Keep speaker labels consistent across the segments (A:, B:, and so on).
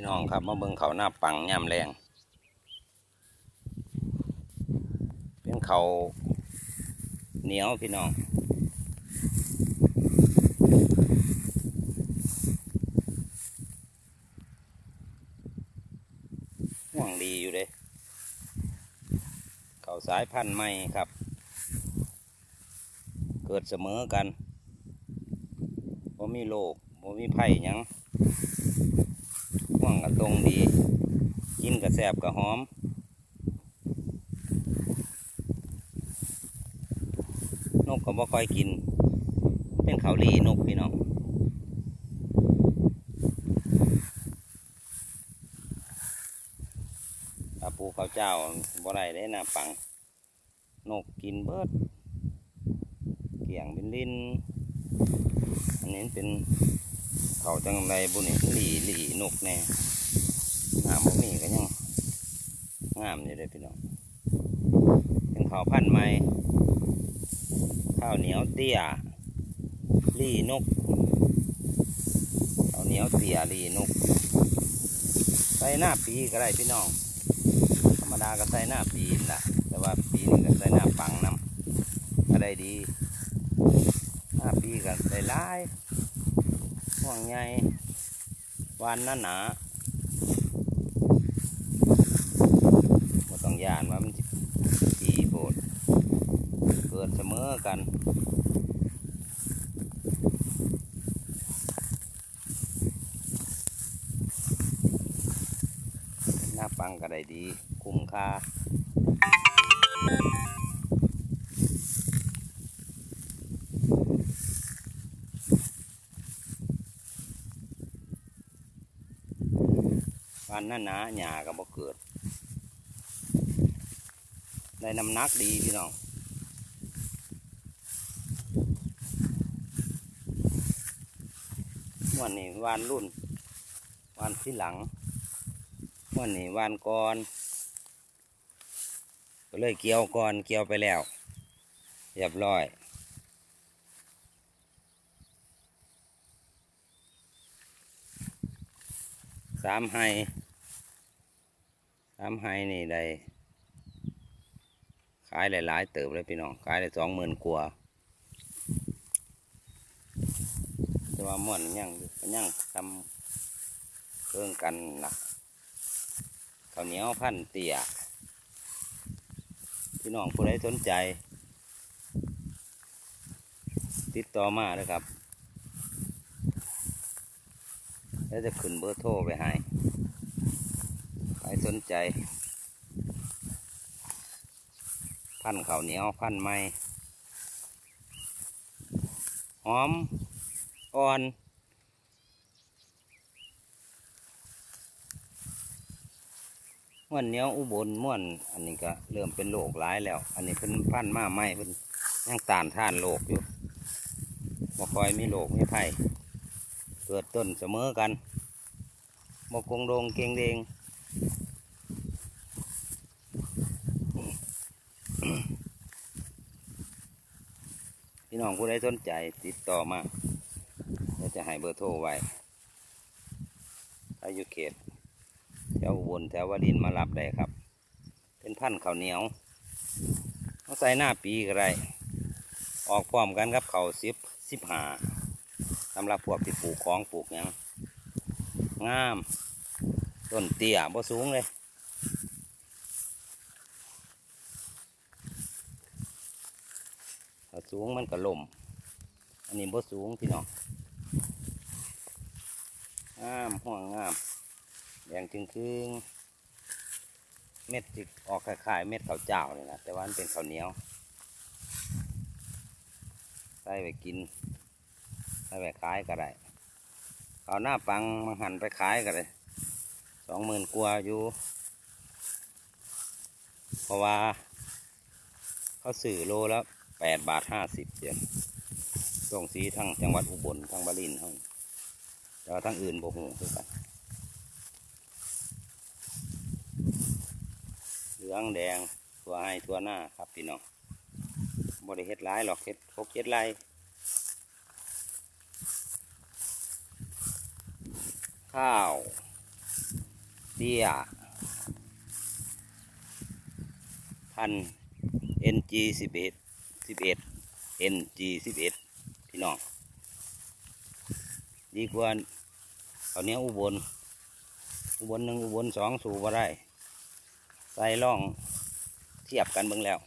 A: พี่น้องครับมาเบิ่งเขาหน้าปังย่ำแรง เป็นเขาเหนียวพี่น้องห่วงดีอยู่เลยเขาสายพันธุ์ใหม่ครับ เกิดเสมอกันบ่มีโรคบ่มีไผ่หยังห่วงกระ ตรงดี กินกระแสบกระหอมนกก็บ่ค่อยกิน เป็นเขาลีนกพี่น้องถ้าปูเขาวเจ้าบ่ได้ได้นะปัง นกกินเบิด เกี่ยงเป็นลิ้น อันนี้เป็นเขาจังไรบุนี่หลีหลีนกแน่ งามบ่มีก็ยังงามอยู่เลยพี่น้องเป็นเขาวพันธุ์ใหม่ข้าวเหนียวเตี้ยลีนกข้าวเหนียวเตี้ยลีนกใส่หน้าปีก็ได้พี่น้องธรรมดาก็ใส่หน้าปีนล่ะแต่ว่าปีนี้ก็ใส่หน้าปังน้ำก็ได้ดีหน้าปีก็ได้หลายห่วงใหญ่วานหนาหนาบ่ต้องย่านว่ามันสิปีโพดเกิดเสม อกันหน้าปังก็ได้ดี คุ้มค่าวันนั้นนะหญ้าก็บ่เกิด ได้น้ำหนักดีพี่น้อง วันนี้วานรุ่น วานที่หลังวันนี้วานก่อนก็เลยเกี่ยวก่อนเกี่ยวไปแล้วเรียบร้อยสามไฮสามไฮนี่ได้ขายหลาย ๆ เติบเลยพี่น้อง ขายได้สองหมื่นกว่า แต่ว่าม่วนยังอยู่มันยังทำเครื่องกันนะข้าวเหนียวพันเตี่ยพี่น้องผู้ใดสนใจ ติดต่อมาเลยครับ แล้วจะขึ้นเบอร์โทรไปให้ใครสนใจ พันข้าวเหนียวพันไม้หอม อ่อนม่วนเนียอุบลม่วนอันนี้ก็เริ่มเป็นโรคร้ายแล้ว อันนี้เป็นพันมาใหมเป็นยังตานท่านโรคอยู่บ่คอยมีโรคมีภัยเกิดต้นเสมอกันบ่กงโดงเกงเดงพี่น้องผู้ใดสนใจติดต่อมา จะให้เบอร์โทรไว้ถ้าอยู่เขตแถวอุบลแถววดินมารับได้ครับ เป็นพันธุ์ข้าวเหนียวต้องใส่หน้าปีก็ได้ออกพร้อมกันครับเขาวสิบสิบหาสำหรับพวกที่ปลูกของปลูกหยังงาม ต้นเตี้ยบ่สูงเลยถ้าสูงมันก็ล่มอันนี้บ่สูงพี่น้อง งามห่วงงามแดงจึงคืงเม็ดจิกออกคล้ายๆเม็ดข้าวเจ้าเลยนะแต่ว่ามันเป็นข้าวเหนียวใส่ไปกินถ้ไปขายก็ได้เอาหน้าปังมาหั่นไปขายก็ได้สองหมื่นกว่าอยู่เพราะว่าเขาสื่อโลแล้วแปดบาทห้าสิบเดียวส่งสีทั้งจังหวัดอุบลทั้งบาลินทั้ง แต่ว่าทั้งอื่นบ่หูคือกัน เหลืองแดงตัวให้ตัวหน้าครับพี่น้องบ่ได้เฮ็ดร้ายหรอกเฮ็ดพกเฮ็ดไรข้าวเตี้ยพัน NG สิบเอ็ดสิบเอ็ด NG สิบเอ็ดพี่น้อง ดีกว่า เขาเนี้ยอุบล อุบลหนึ่งอุบลสองสูบมาได้ ใส่ล่องเทียบกันเบิ่งแล้ว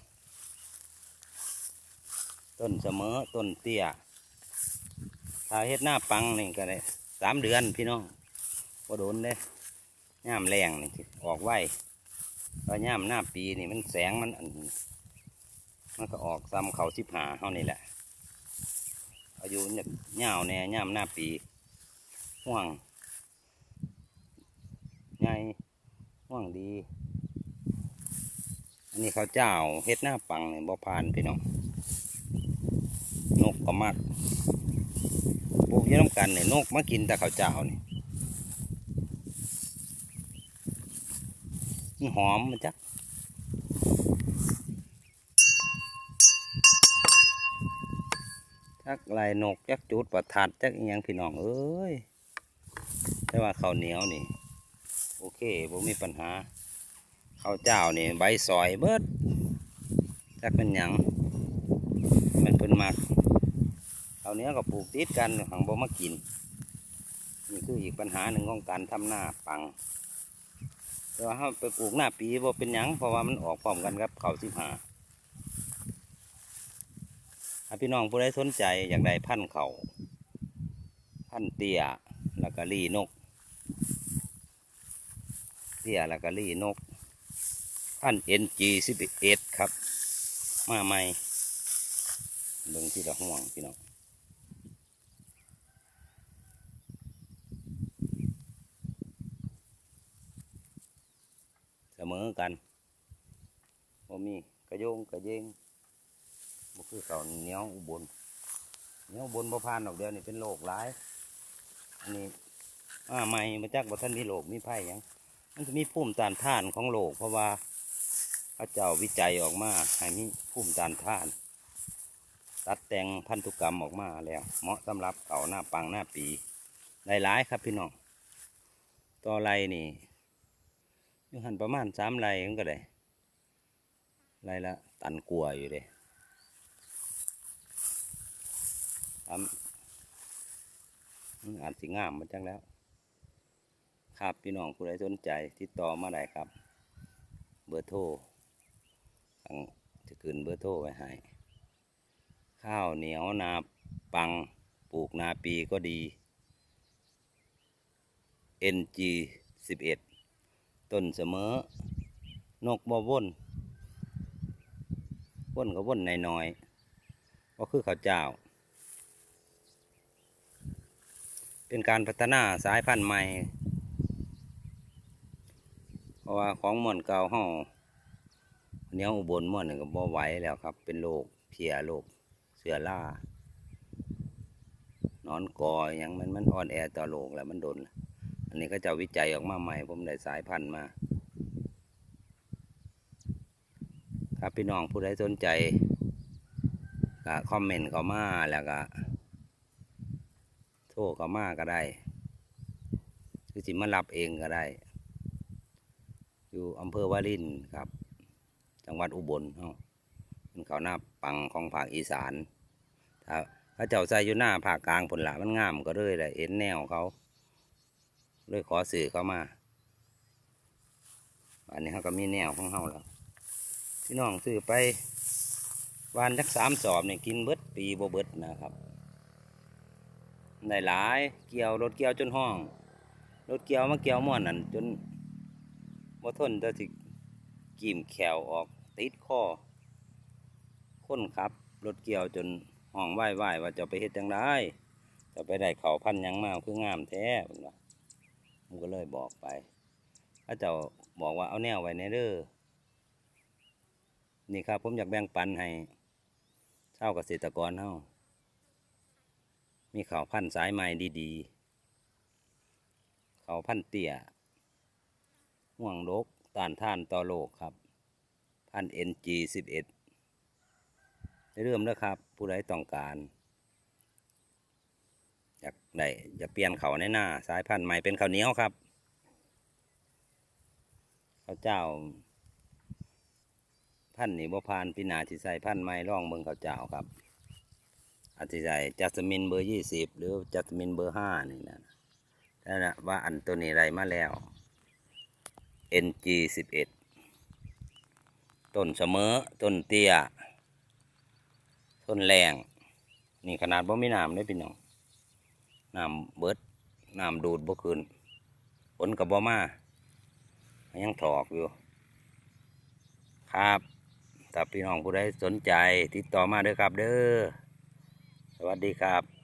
A: ต้นเสมอต้นเตี้ยถ้าเฮ็ดหน้าปังนี่ก็ได้สามเดือนพี่น้องก็โดนเด้ย่ามแรงนี่ออกไวพอย่ามหน้าปีนี่มันแสงมันอันมันก็ออกซ้ำเขาสิบหาเท่านี่แหละอายุเนี่ยยาวแน่ย่ามหน้าปีห่วง ใหญ่ห่วงดี อันนี้เขาวเจ้าเฮ็ดหน้าปังเนี่ยบ่ผ่านพี่น้องนกก็มักปลูกยี่น้ำกันเนี่ยนกมากินแต่ข้าวเจ้านี่มันหอมมันจักจักลายนกจักจุดประทัดจักอิหยังพี่น้องเอ้ยแต่ว่าข้าวเหนียวนี่ โอเคบ่มีปัญหาข้าวเจ้านี่ใบซอยเบิดจักเป็นหยังมันเป็นมักเอาเนี้ยก็ปลูกติดกันหังบ่มากินนี่คืออีกปัญหาหนึ่งของการทำหน้าปังแต่ว่าถ้าไปปลูกหน้าปีบ่เป็นหยังเพราะว่ามันออกพร้อมกันครับเขาสิบหาถ้าพี่น้องผู้ใดสนใจอยากได้พันธุ์เขาพันธุ์เตี้ยแล้วก็ลีนก เตี้ยแล้วก็ลี่นกพันเอ็นจีสิบเอ็ดครับ มาใหม่เบิ่งที่ละห่วงพี่น้องเสมอกันบ่มีกระโยงกระเยงบ่คือเก่าเนี้ยอุบลเนี้ยอุบลบ่ผ่านดอกเดียวนี่เป็นโรคหลาย อันนี้มาใหม่มาจากบ่ท่านมีโรคมีไผ่ยัง มันจะมีภูมิต้านทานของโรคเพราะว่าพระเจ้าวิจัยออกมาให้มีภูมิต้านทาน ตัดแต่งพันธุกรรมออกมาแล้ว เหมาะสำหรับเขาหน้าปังหน้าปีหลายๆครับพี่น้องต่อไรนี่ยู่หันประมาณสามไรมันก็ได้ไรละตันกลัวอยู่เลยอันอาจสิงามมาจังแล้ว ครับพี่น้องผู้ใดสนใจติดต่อมาได้ครับ เบอร์โทรทางจะขึ้นเบอร์โทรไว้ให้ข้าวเหนียวนาปังปลูกนาปีก็ดี NG 11 ต้นเสมอนกบ่ว่นว่นก็ว่นน้อยๆก็คือข้าวเจ้า เป็นการพัฒนาสายพันธุ์ใหม่ เพราะว่าของม่วนเก่าเฮาเนี้ยอุบลม่วนนี่ก็บ่ไหวแล้วครับ เป็นโรคเพียโรคเสือล่านอนกอหยังมันมันอ่อนแอต่อโลกแล้วมันโดน อันนี้ก็จะวิจัยออกมาใหม่ ผมได้สายพันธุ์มาครับพี่น้องผู้ใดสนใจก็คอมเมนต์เข้ามาแล้วก็โทรเข้ามาก็ได้ คือสิมารับเองก็ได้ อยู่อำเภอวารินครับ จังหวัดอุบลเฮาเป็นเขาหน้าปังของภาคอีสานถ้าเขาเจ้าใส่อยู่หน้าภาคกลางผลละมันงามก็เลยแหละเห็นแนวเขาเลยขอสื่อเขามาอันนี้เขาก็มีแนวของเขาแล้วพี่น้องซื้อไปวานจักสามสอบเนี่ยกินเบิดปีบ่เบิดนะครับได้หลายเกี่ยวรถเกี่ยวจนห้องรถเกี่ยวมาเกี่ยวม่วนนั่นจน บ่ทนแต่สิกีมแขวออกติดคอคนขับ รถเกี่ยวจนห้องไหว้ไหวว่าจะไปเฮ็ดจังได้จะไปได้เขาพันยังมาคืองามแท้ผมว่าผมก็เลยบอกไปพระเจ้าบอกว่าเอาแนวไว้ในเด้อนี่ครับผมอยากแบ่งปันให้เช่าเกษตรกรเฮามีเขาพันสายใหม่ดีๆเขาพันเตี้ย ห่วงโลกต้านท่านต่อโลกครับพัน NG 11ได้เริ่มแล้วครับ ผู้ใดต้องการอยากได้อยากเปลี่ยนเขาในหน้า สายพันธุ์ใหม่เป็นข้าวเหนียวครับข้าวเจ้า พันธุ์นี่บ่ผ่านปีนาที่ใส่พันธุ์ไม้ร่องเบิ่งข้าวเจ้าครับอาจจะใส่จัสมินเบอร์ยี่สิบหรือจัสมินเบอร์ห้านี่นะนั่นนะว่าอันตัวนี้ไรมาแล้ว NG สิบเอ็ดต้นเสมอ ต้นเตี้ย ต้นแรง นี่ขนาดบ่มีน้ำเลยพี่น้อง น้ำเบิด น้ำดูดบ่คืนฝนกับบ่มา ยังถอกอยู่ ครับถ้าพี่น้องผู้ใดสนใจ ติดต่อมาเด้อครับเด้อ สวัสดีครับ